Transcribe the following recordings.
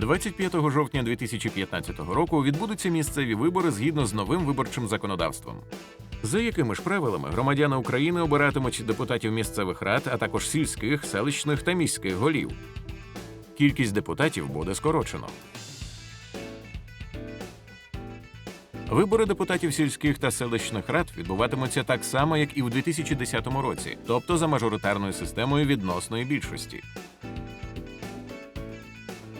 25 жовтня 2015 року відбудуться місцеві вибори згідно з новим виборчим законодавством. За якими ж правилами громадяни України обиратимуть депутатів місцевих рад, а також сільських, селищних та міських голів. Кількість депутатів буде скорочено. Вибори депутатів сільських та селищних рад відбуватимуться так само, як і в 2010 році, тобто за мажоритарною системою відносної більшості.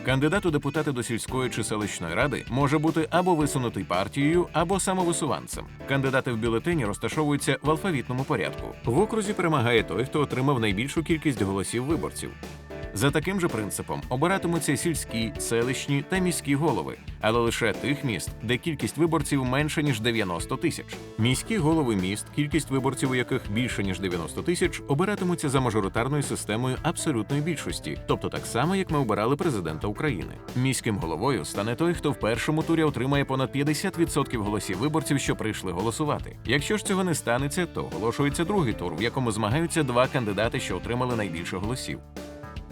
Кандидат у депутати до сільської чи селищної ради може бути або висунутий партією, або самовисуванцем. Кандидати в бюлетені розташовуються в алфавітному порядку. В окрузі перемагає той, хто отримав найбільшу кількість голосів виборців. За таким же принципом обиратимуться сільські, селищні та міські голови, але лише тих міст, де кількість виборців менше ніж 90 тисяч. Міські голови міст, кількість виборців у яких більше ніж 90 тисяч, обиратимуться за мажоритарною системою абсолютної більшості, тобто так само, як ми обирали президента України. Міським головою стане той, хто в першому турі отримає понад 50% голосів виборців, що прийшли голосувати. Якщо ж цього не станеться, то оголошується другий тур, в якому змагаються два кандидати, що отримали найбільше голосів.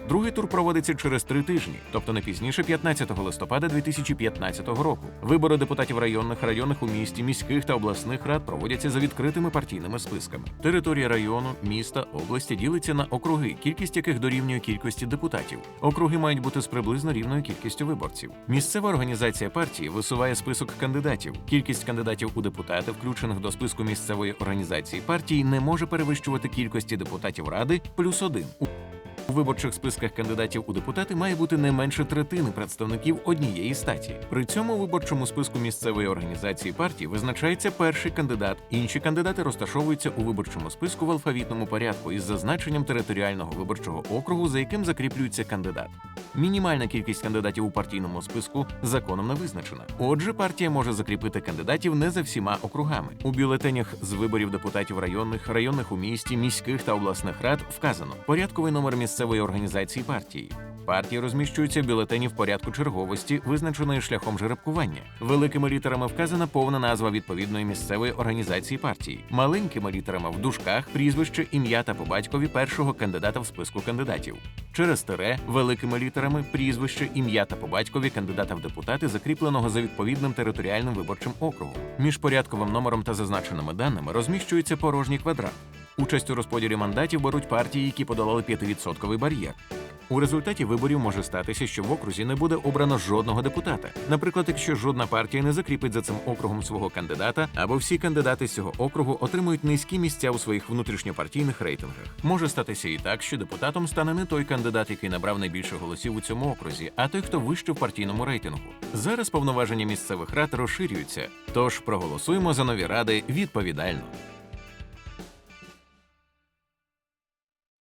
Другий тур проводиться через три тижні, тобто не пізніше 15 листопада 2015 року. Вибори депутатів районних, районних у місті, міських та обласних рад проводяться за відкритими партійними списками. Територія району, міста, області ділиться на округи, кількість яких дорівнює кількості депутатів. Округи мають бути з приблизно рівною кількістю виборців. Місцева організація партії висуває список кандидатів. Кількість кандидатів у депутати, включених до списку місцевої організації партії, не може перевищувати кількості депутатів ради плюс один. У виборчих списках кандидатів у депутати має бути не менше третини представників однієї статі. При цьому виборчому списку місцевої організації партії визначається перший кандидат. Інші кандидати розташовуються у виборчому списку в алфавітному порядку із зазначенням територіального виборчого округу, за яким закріплюється кандидат. Мінімальна кількість кандидатів у партійному списку законом не визначена. Отже, партія може закріпити кандидатів не за всіма округами. У бюлетенях з виборів депутатів районних, районних у місті, міських та обласних рад вказано порядковий номер місцевої організації партії. Партії розміщуються бюлетені в порядку черговості, визначеної шляхом жеребкування. Великими літерами вказана повна назва відповідної місцевої організації партії. Маленькими літерами в дужках прізвище, ім'я та по батькові першого кандидата в списку кандидатів. Через тире великими літерами прізвище, ім'я та по батькові кандидата в депутати, закріпленого за відповідним територіальним виборчим округом. Між порядковим номером та зазначеними даними розміщується порожній квадрат. Участь у розподілі мандатів беруть партії, які подолали 5% бар'єр. У результаті виборів може статися, що в окрузі не буде обрано жодного депутата. Наприклад, якщо жодна партія не закріпить за цим округом свого кандидата, або всі кандидати з цього округу отримують низькі місця у своїх внутрішньопартійних рейтингах. Може статися і так, що депутатом стане не той кандидат, який набрав найбільше голосів у цьому окрузі, а той, хто вище в партійному рейтингу. Зараз повноваження місцевих рад розширюються, тож проголосуємо за нові ради відповідально.